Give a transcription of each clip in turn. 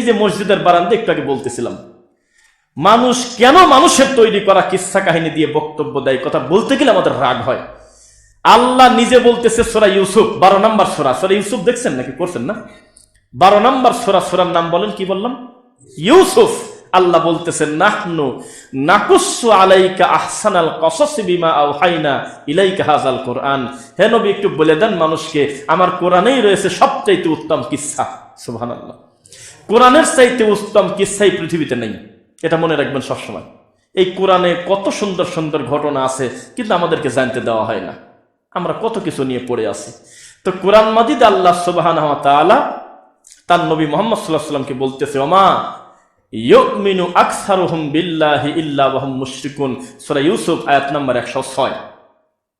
এই যে মসজিদের বারান্দা একটু আগে বলতেছিলাম, মানুষ কেন মানুষের তৈরি করা কিচ্ছা কাহিনী দিয়ে বক্তব্য দেয়? কথা বলতে গেলে আমাদের রাগ হয়। আল্লাহ নিজে বলতেছে সোরা ইউসুফ, বারো নম্বর সোরা। সোরা ইউসুফ দেখছেন নাকি? করছেন না? বারো নম্বর সোরা, সোরার নাম বলেন, কি বললাম? ইউসুফ। আল্লাহ বলতেছেন নাহনু নাকুসু কসস একটু বলে দেন মানুষকে, আমার কোরআনেই রয়েছে সবচাইতে উত্তম কিচ্ছা সুবহানাল্লাহ। কোরআনের চাইতে উত্তম কিচ্ছাই পৃথিবীতে নেই। এটা মনে রাখবেন সবসময়। এই কোরআনে কত সুন্দর সুন্দর ঘটনা আছে, কিন্তু আমাদেরকে জানতে দেওয়া হয় না। আমরা কত কিছু নিয়ে পড়ে আছি। তো কোরআন মাজিদ আল্লাহ সুবাহান তার নবী মোহাম্মদ সাল্লাহ সাল্লামকে বলতেছে, ওমা ইউমিনু আকসারুহুম বিল্লাহি ইল্লা ওয়াহুম মুশরিকুন। সূরা ইউসুফ, আয়াত নম্বর 106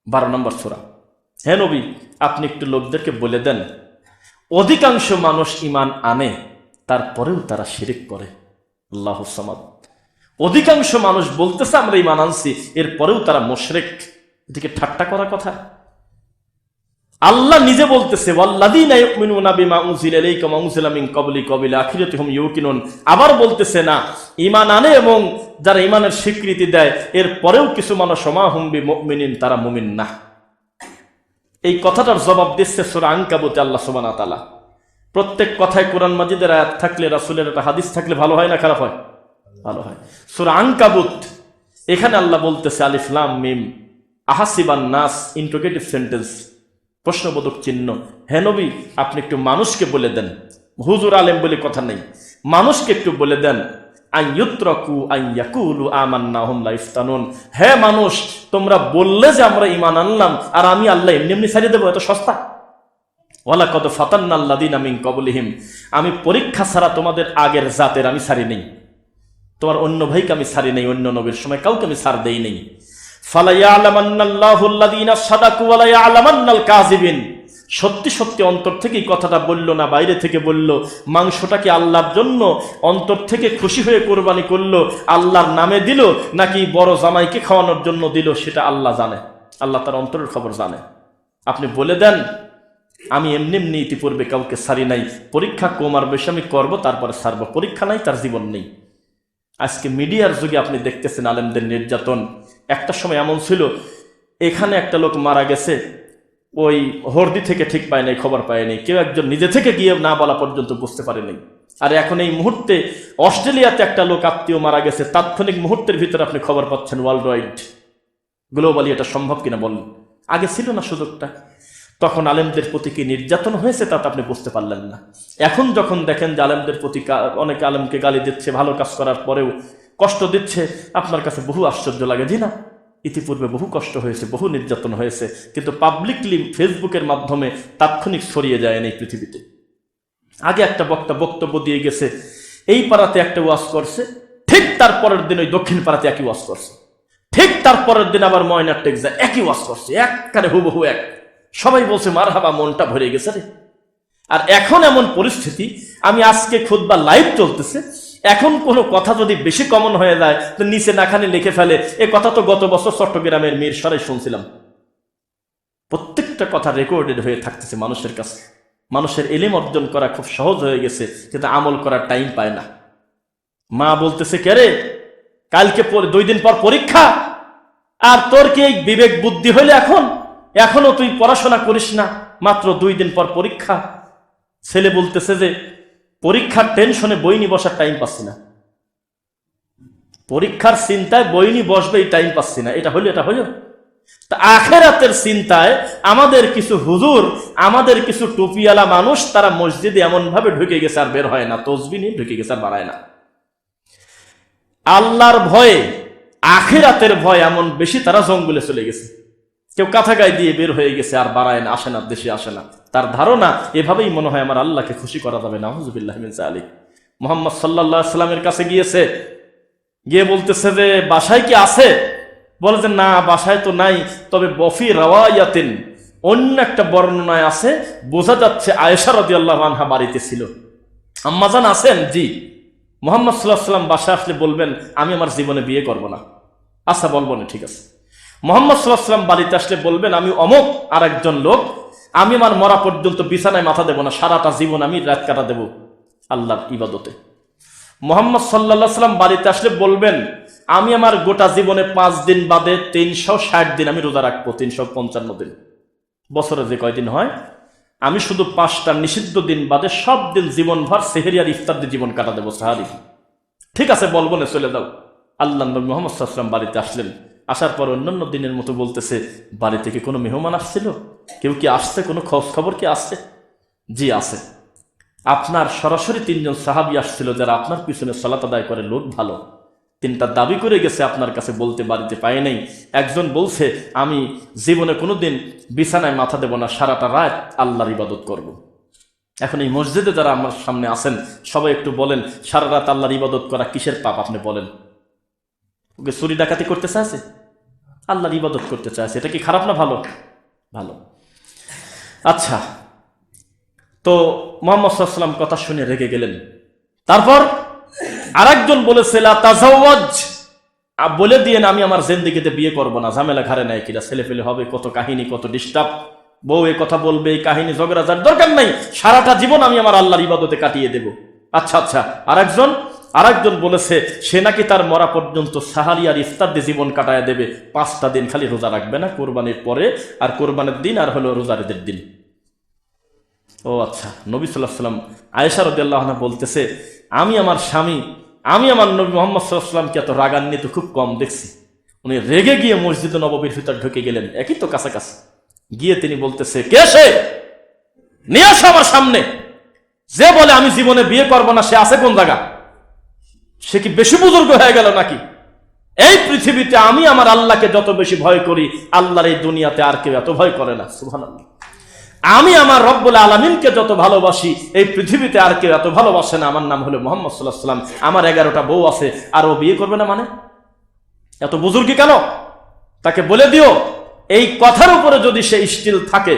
12 নম্বর সূরা। হে নবী, আপনি একটু লোকদেরকে বলে দেন, অধিকাংশ মানুষ ইমান আনে তারপরেও তারা শিরিক করে। আল্লাহ সামাদ। অধিকাংশ মানুষ বলতেছে, আমরা ইমান আনছি, এরপরেও তারা মোশরেক। এদিকে ঠাট্টা করা কথা। আল্লাহ নিজে বলতেছে আবার বলতেছে, না ইমান আনে এবং যারা ইমানের স্বীকৃতি দেয় এর পরেও কিছু মানুষ সমাহুম বিমুমিনিন, তারা মুমিন না। এই কথাটার জবাব দিচ্ছে সূরা আনকাবুতে আল্লাহ ওয়া তাআলা। প্রত্যেক কথায় কোরআন মাজিদের আয়াত থাকলে, রাসুলের একটা হাদিস থাকলে ভালো হয় না খারাপ হয়? ভালো হয়। সূরা আনকাবুত, এখানে আল্লাহ বলতেছে, আলিফ, লাম, মিম, আহাসিবান নাস ইন্টোগেটিভ সেন্টেন্স প্রশ্নবোধক চিহ্ন। হেনবি আপনি একটু মানুষকে বলে দেন। হুজুর আলেম বলে কথা নেই। মানুষকে একটু বলে দেন। হে মানুষ, তোমরা বললে যে আমরা ইমান আনলাম, আর আমি আল্লাহ এমনি এমনি ছাড়িয়ে দেবো, এত সস্তা? ওয়ালা কত ফাতান্না আল্লাদিন আমিন কবলিহিম আমি পরীক্ষা ছাড়া তোমাদের আগের জাতের আমি সারি নেই। তোমার অন্য ভাইকে আমি সারি নেই, অন্য নবীর সময় কাউকে আমি ছাড় দেই নেই। সত্যি সত্যি অন্তর থেকে কথাটা বলল না, বাইরে থেকে বলল, মাংসটাকে আল্লাহর জন্য অন্তর থেকে খুশি হয়ে কোরবানি করল, আল্লাহর নামে দিল, নাকি বড় জামাইকে খাওয়ানোর জন্য দিল, সেটা আল্লাহ জানে। আল্লাহ তার অন্তরের খবর জানে। আপনি বলে দেন আমি এমনি এমনি ইতিপূর্বে কাউকে সারি নাই, পরীক্ষা কম আর বেশি আমি করব, তারপরে সারবো। পরীক্ষা নাই, তার জীবন নেই। আজকে মিডিয়ার যুগে আপনি দেখতেছেন আলেমদের নির্যাতন। একটা সময় এমন ছিল, এখানে একটা লোক মারা গেছে, ওই হর্দি থেকে ঠিক পায় নাই, খবর পায় নাই। কেউ একজন নিজে থেকে গিয়ে না বলা পর্যন্ত বুঝতে পারেনি আর এখন এই মুহূর্তে অস্ট্রেলিয়াতে একটা লোক আত্মীয় মারা গেছে, তাৎক্ষণিক মুহূর্তের ভিতরে আপনি খবর পাচ্ছেন ওয়ার্ল্ড ওয়াইড গ্লোবালি এটা সম্ভব কিনা বলুন? আগে ছিল না সুযোগটা। তখন আলেমদের প্রতি কি নির্যাতন হয়েছে তা আপনি বুঝতে পারলেন না। এখন যখন দেখেন যে আলেমদের প্রতি অনেক আলেমকে গালি দিচ্ছে, ভালো কাজ করার পরেও কষ্ট দিচ্ছে, আপনার কাছে বহু আশ্চর্য লাগে, জি না? ইতিপূর্বে বহু কষ্ট হয়েছে, বহু নির্যাতন হয়েছে, কিন্তু পাবলিকলি ফেসবুকের মাধ্যমে তাৎক্ষণিক ছড়িয়ে যায় এই পৃথিবীতে। আগে একটা বক্তা বক্তব্য দিয়ে গেছে, এই পাড়াতে একটা ওয়াজ করছে, ঠিক তার পরের দিন ওই দক্ষিণ পাড়াতে একই ওয়াজ করছে। ঠিক তার পরের দিন আবার ময়নার টেক যায় একই ওয়াজ করছে এককারে হুবহু এক। সবাই বলছে মার হাবা মনটা ভরে গেছে রে। আর এখন এমন পরিস্থিতি, আমি আজকে খুদ বা লাইভ চলতেছে। এখন কোনো কথা যদি বেশি কমন হয়ে যায়, তো নিচে নাখানে লিখে ফেলে। এ কথা তো গত বছর চট্টগ্রামের মেয়ের সরাই শুনছিলাম। প্রত্যেকটা কথা রেকর্ডেড হয়ে থাকতেছে মানুষের কাছে। মানুষের এলিম অর্জন করা খুব সহজ হয়ে গেছে, কিন্তু আমল করার টাইম পায় না। মা বলতেছে, কে রে? কালকে দুই দিন পর পরীক্ষা? আর তোর কি বিবেক বুদ্ধি হইলে এখন? এখনও তুই পড়াশোনা করিস না, মাত্র দুই দিন পর পরীক্ষা। ছেলে বলতেছে যে, পরীক্ষার টেনশনে বই বসার টাইম পাচ্ছি না। পরীক্ষার চিন্তায় বই নিয়ে বসবে এই টাইম পাচ্ছি না। এটা হইল এটা হইল তা আখেরাতের চিন্তায় আমাদের কিছু হুজুর, আমাদের কিছু টুপিওয়ালা মানুষ, তারা মসজিদে এমন ভাবে ঢুকে গেছে আর বের হয় না। তসবি নিয়ে ঢুকে গেছে আর বাড়ায় না। আল্লাহর ভয়ে, আখেরাতের ভয় এমন বেশি তারা জঙ্গলে চলে গেছে। কেউ কাঁথা গায়ে দিয়ে বের হয়ে গেছে, আর বাড়ায় না, আসে না, দেশে আসে না। তার ধারণা এভাবেই মনে হয় আমার আল্লাহকে খুশি করা যাবে না। হুজুবিল্লাহ আলী মোহাম্মদ সাল্লাহ সাল্লামের কাছে গিয়েছে, গিয়ে বলতেছে যে, বাসায় কি আছে? বলে যে, না, বাসায় তো নাই, তবে বফি রাওয়ায়াতিন, অন্য একটা বর্ণনায় আছে, বোঝা যাচ্ছে আয়েশা রদি আল্লাহ আনহা বাড়িতে ছিল। আম্মাজান আছেন? জি। মোহাম্মদ সাল্লাহ সাল্লাম বাসায় আসলে বলবেন, আমি আমার জীবনে বিয়ে করব না। আচ্ছা বলব না, ঠিক আছে। মোহাম্মদ সাল্লাহ সাল্লাম বাড়িতে আসলে বলবেন, আমি অমক আর একজন লোক। আমি আমার মরা পর্যন্ত বিছানায় মাথা দেব না, সারাটা জীবন আমি রাত কাটা দেব আল্লাহর ইবাদতে। মোহাম্মদ সাল্লা সাল্লাম বাড়িতে আসলে বলবেন, আমি আমার গোটা জীবনে পাঁচ দিন বাদে তিনশো ষাট দিন আমি রোজা রাখব, তিনশো পঞ্চান্ন দিন। বছরে যে কয়দিন হয়? আমি শুধু পাঁচটা নিষিদ্ধ দিন বাদে সব দিন জীবনভর সেহেরি আর ইফতার দিয়ে জীবন কাটা দেবো, সাহারি। ঠিক আছে, বলব না, চলে দাও আল্লাহ মোহাম্মদ সাল্লাম বাড়িতে আসলেন। আসার পর অন্যান্য দিনের মতো বলতেছে, বাড়ি থেকে কোনো মেহমান আসছিল? কেউ কি আসছে? কোনো খোঁজ খবর কি আসছে জি, আছে। আপনার সরাসরি তিনজন সাহাবি আসছিল যারা আপনার পিছনে সলাত আদায় করে, লোক ভালো। তিনটা দাবি করে গেছে আপনার কাছে, বলতে বাড়িতে পাই নাই। একজন বলছে, আমি জীবনে কোনোদিন বিছানায় মাথা দেব না, সারাটা রাত আল্লাহর ইবাদত করব। এখন এই মসজিদে যারা আমার সামনে আছেন, সবাই একটু বলেন, সারা রাত আল্লাহর ইবাদত করা কিসের পাপ? আপনি বলেন। ওকে চুরি ডাকাতি করতে চাইছে? আল্লাহর ইবাদত করতে চাইছে এটা কি খারাপ না ভালো? ভালো। আচ্ছা তো মোহাম্মদ সাল্লাম কথা শুনে রেগে গেলেন। তারপর আরেকজন বলেছে, "লা তাজাওয়াজ। বলে দিয়ে আমি আমার জেন্দিগিতে বিয়ে করব না, ঝামেলা ঘাড়ে নাই কিনা ছেলে ফেলে হবে, কত কাহিনী, কত ডিস্টার্ব বউ এ কথা বলবে, এই কাহিনী ঝগড়া যার দরকার নাই, সারাটা জীবন আমি আমার আল্লাহর ইবাদতে কাটিয়ে দেব। আচ্ছা আচ্ছা আরেকজন আরেকজন বলেছে, সে নাকি তার মরা পর্যন্ত সাহারি আর ইফতার দিয়ে জীবন কাটায় দেবে। পাঁচটা দিন খালি রোজা রাখবে না, কোরবানির পরে, আর কোরবানির দিন আর হলো রোজারিদের দিন। ও আচ্ছা নবী সাল্লাহ সাল্লাম আয়েশা রদিয়াল্লাহ বলতেছে, আমি আমার স্বামী, আমি আমার নবী মোহাম্মদ সাল্লাহ সাল্লামকে এত রাগান্বিত, খুব কম দেখছি। উনি রেগে গিয়ে মসজিদে নববীর ভিতর ঢুকে গেলেন, একই তো কাছাকাছি। গিয়ে তিনি বলতেছে, কে সে? নিয়ে আসো আমার সামনে। যে বলে, আমি জীবনে বিয়ে করব না, সে আছে কোন জায়গা? সে কি বেশি বুজুর্গ হয়ে গেল নাকি? এই পৃথিবীতে আমি আমার আল্লাহকে যত বেশি ভয় করি, আল্লাহর এই দুনিয়াতে আর কেউ এত ভয় করে না সুহান আমি আমার রব্বুল আলমিনকে যত ভালোবাসি, এই পৃথিবীতে আর কেউ এত ভালোবাসে না। আমার নাম হলো মোহাম্মদ সাল্লাহ সাল্লাম আমার এগারোটা বউ আছে, আর ও বিয়ে করবে না মানে? এত বুজুর্গি কেন? তাকে বলে দিও, এই কথার উপরে যদি সে স্টিল থাকে,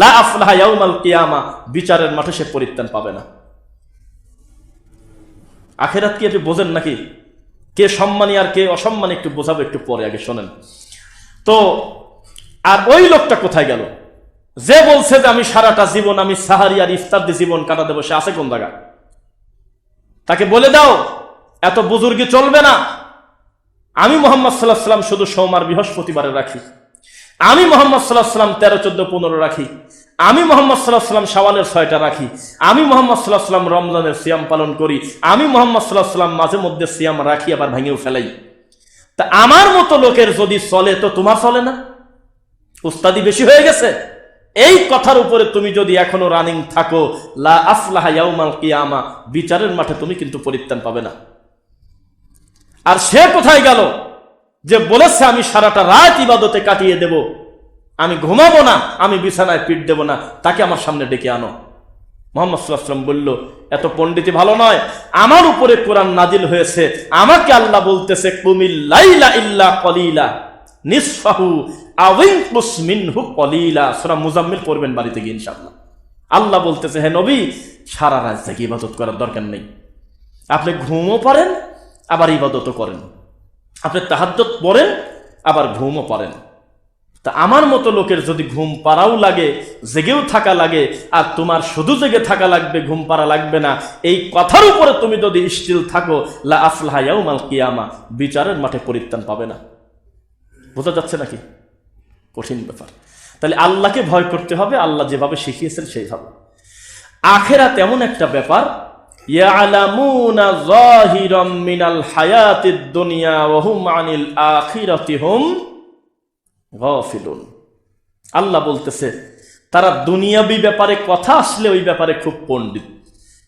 লা আফলাহা ইয়াউমাল কিয়ামা, বিচারের মাঠে সে পরিত্রাণ পাবে না। আখেরাত কি আপনি বোঝেন নাকি? কে সম্মানী আর কে অসম্মানী একটু বোঝাবো একটু পরে, আগে শোনেন। তো, আর ওই লোকটা কোথায় গেল? যে বলছে যে আমি সারাটা জীবন, আমি সাহারি আর ইফতার দিয়ে জীবন কাটা দেবো সে আছে কোন জায়গা তাকে বলে দাও, এত বুজুর্গি চলবে না। আমি মোহাম্মদ সাল্লাহ সাল্লাম শুধু সোমবার বৃহস্পতিবারে রাখি। আমি মোহাম্মদ সাল্লাহ সাল্লাম তেরো, চোদ্দ, পনেরো রাখি। আমি মোহাম্মদ সাল্লাহ সাল্লাম সাওয়ালের ছয়টা রাখি। আমি মোহাম্মদ সাল্লাহ সাল্লাম রমজানের সিয়াম পালন করি। আমি মোহাম্মদ সাল্লাহ সাল্লাম মাঝে মধ্যে সিয়াম রাখি, আবার ভেঙেও ফেলাই। তা আমার মতো লোকের যদি চলে, তো তোমার চলে না? উস্তাদি বেশি হয়ে গেছে। এই কথার উপরে তুমি যদি এখনও রানিং থাকো, লা ইয়াউমাল কিয়ামা, বিচারের মাঠে তুমি কিন্তু পরিত্রাণ পাবে না। আর সে কোথায় গেল যে বলেছে, আমি সারাটা রাত ইবাদতে কাটিয়ে দেব। আমি ঘুমাবো না, আমি বিছানায় পিঠ দেব না, তাকে আমার সামনে ডেকে আনো। মোহাম্মদ সাল্লাম বলল, এত পণ্ডিতি ভালো নয়, আমার উপরে কোরআন নাজিল হয়েছে, আমাকে আল্লাহ বলতেছে কুমিল্লাইলা ইল্লা কলিলা, নিসফাহু আউইনকুস মিনহু কলিলা। সূরা মুজাম্মিল পড়বেন বাড়িতে গিয়ে ইনশাআল্লাহ। আল্লাহ বলতেছে, হে নবী, সারা রাত থেকে ইবাদত করার দরকার নেই। আপনি ঘুমও পারেন, আবার ইবাদতও করেন। আপনি তাহাজ্জত পড়েন, আবার ঘুমও পারেন। তা আমার মতো লোকের যদি ঘুম পাড়াও লাগে, জেগেও থাকা লাগে, আর তোমার শুধু জেগে থাকা লাগবে, ঘুম পাড়া লাগবে না, এই কথার উপরে তুমি যদি স্টিল থাকো, লা আফলাহা মাল কিয়ামা, বিচারের মাঠে পরিত্রাণ পাবে না। বোঝা যাচ্ছে নাকি? কঠিন ব্যাপার। তাহলে আল্লাহকে ভয় করতে হবে, আল্লাহ যেভাবে শিখিয়েছেন সেইভাবে। আখেরা তেমন একটা ব্যাপার, ইয়ালামুনা মিনাল হায়াতিদ দুনিয়া আনিল আখিরাতি হুম আল্লাহ বলতেছে, তারা দুনিয়াবি ব্যাপারে কথা আসলে ওই ব্যাপারে খুব পণ্ডিত।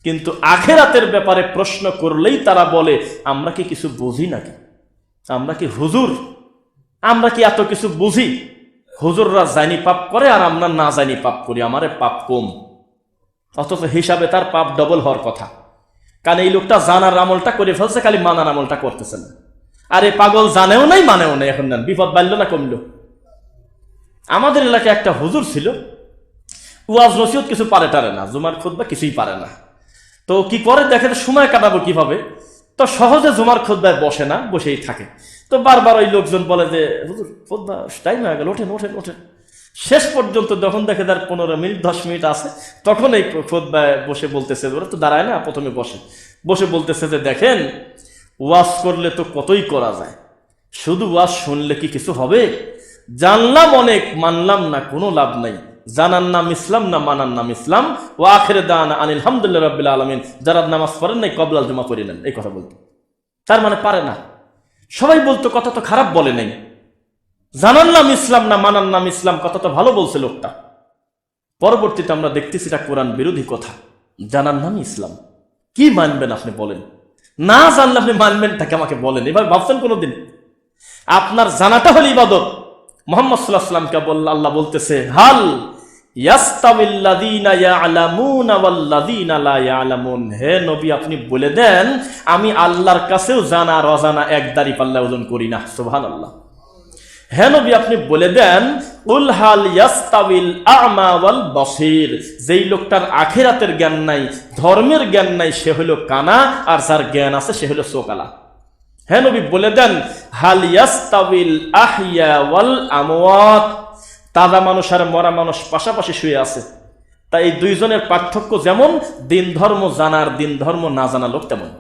কিন্তু আখেরাতের ব্যাপারে প্রশ্ন করলেই তারা বলে, আমরা কি কিছু বুঝি নাকি? আমরা কি হুজুর? আমরা কি এত কিছু বুঝি? হুজুররা জানি পাপ করে আর আমরা না জানি পাপ করি, আমারে পাপ কম। অথচ হিসাবে তার পাপ ডবল হওয়ার কথা। কারণ এই লোকটা জানার আমলটা করে ফেলছে, খালি মানার আমলটা করতেছে না। আর এই পাগল জানেও নাই, মানেও নাই, এখন নেন। বিপদ বাড়লো না, কমলো। আমাদের এলাকায় একটা হুজুর ছিল ওয়াজ নসিহত কিছু পারে টারে না, জুমার খুদ্া কিছুই পারে না। তো কি করে দেখেন, সময় কাটাবো কীভাবে? তো সহজে জুমার খুদ্ায় বসে না, বসেই থাকে। তো বারবার ওই লোকজন বলে যে, হুজুর খুদ্া টাইম হয়ে গেল, ওঠেন ওঠেন ওঠেন। শেষ পর্যন্ত যখন দেখে তার পনেরো মিনিট, দশ মিনিট আছে, তখন এই খোদ্ায় বসে বলতেছে, ওরা তো দাঁড়ায় না, প্রথমে বসে বসে বলতেছে যে, দেখেন ওয়াশ করলে তো কতই করা যায়? শুধু ওয়াশ শুনলে কি কিছু হবে? জানলাম অনেক, মানলাম না, কোনো লাভ নাই। জানার নাম ইসলাম না মানার নাম ইসলাম। ও আখের দান আনিল হামদুল্লাহ রাবিল আলমিন। যারা নামাজ পড়েন নাই কবলাল জমা নেন, এই কথা বলতো। তার মানে পারে না। সবাই বলতো, কথা তো খারাপ বলে নাই। জানার নাম ইসলাম না মানার নাম ইসলাম, কথা তো ভালো বলছে লোকটা। পরবর্তীতে আমরা দেখতেছি এটা কোরআন বিরোধী কথা। জানার নাম ইসলাম। কি মানবেন আপনি বলেন? না জানলে আপনি মানবেন তাকে আমাকে বলেন? এবার ভাবছেন কোনোদিন? আপনার জানাটা হল ইবাদত। মোহাম্মদ সাল্লাহ সাল্লামকে বলল আল্লাহ বলতেছে, হাল আপনি বলে দেন, আমি আল্লাহর কাছেও জানা রজানা এক দাড়ি পাল্লা ওজন করি না। সুবহানাল্লাহ। হে নবী, আপনি বলে দেন উল হাল ইয়াস্তাবিল বসির? যেই লোকটার আখিরাতের জ্ঞান নাই, ধর্মের জ্ঞান নাই, সে হলো কানা, আর যার জ্ঞান আছে সে হলো সোকালা হে নবী, বলে দেন, হাল ইয়াস্তাবিল আহিয়া ওয়াল আমওয়াত। তাজা মানুষ আর মরা মানুষ পাশাপাশি শুয়ে আছে। তাই এই দুইজনের পার্থক্য যেমন, দিন ধর্ম জানার দিন ধর্ম না জানা লোক তেমন।